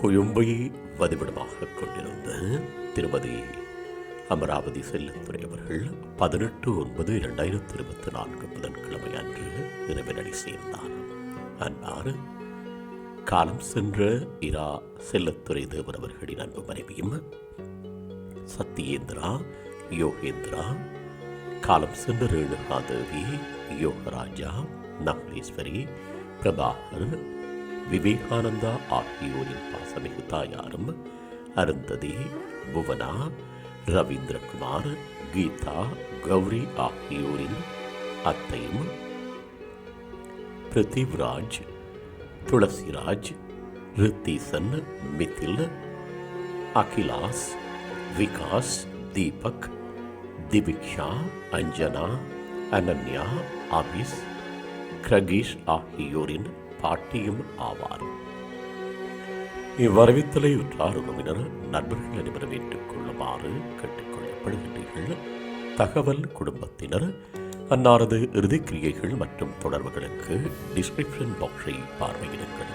கொழும்பை வதிவிடமாக கொண்டிருந்த திருமதி அமராவதி செல்லத்துறை அவர்கள் பதினெட்டு ஒன்பது இரண்டாயிரத்தி இருபத்தி நான்கு புதன்கிழமை அன்று இறைவனடி சேர்ந்தார். அன்னார் காலம் சென்ற இரா செல்லத்துறை தேவர் அவர்களின் அன்பு மனைவியும் சத்யேந்திரா யோகேந்திரா காலம் சென்ற ரேணுகாதேவி யோகராஜா நகலேஸ்வரி பிரபாகர் விவேகானந்தா ஆகியோரின் பாசமிகு தாயாரும் அருந்ததி புவனா ரவீந்திரகுமார் கீதா கௌரி ஆகியோரின் அத்தையும் பிருத்திவ்ராஜ் துளசிராஜ் ரித்தீசன் மிதில் அகிலாஸ் விகாஸ் தீபக் திவிக்ஷா அஞ்சனா அனன்யா அபிஸ் கிரகீஷ் ஆகியோரின் பாட்டியும் ஆவார். இவ்வரவித்தலை உற்றார் உறவினர் நண்பர்கள் அனைவரும் ஏற்றுக் கொள்ளுமாறு கேட்டுக்கொள்ளப்படுகின்றீர்கள். தகவல் குடும்பத்தினர் அன்னாரது இறுதிக்கிரியைகள் மற்றும் தொடர்புகளுக்கு டிஸ்கிரிப்ஷன் பாக்ஸை பார்வையிடுங்கள்.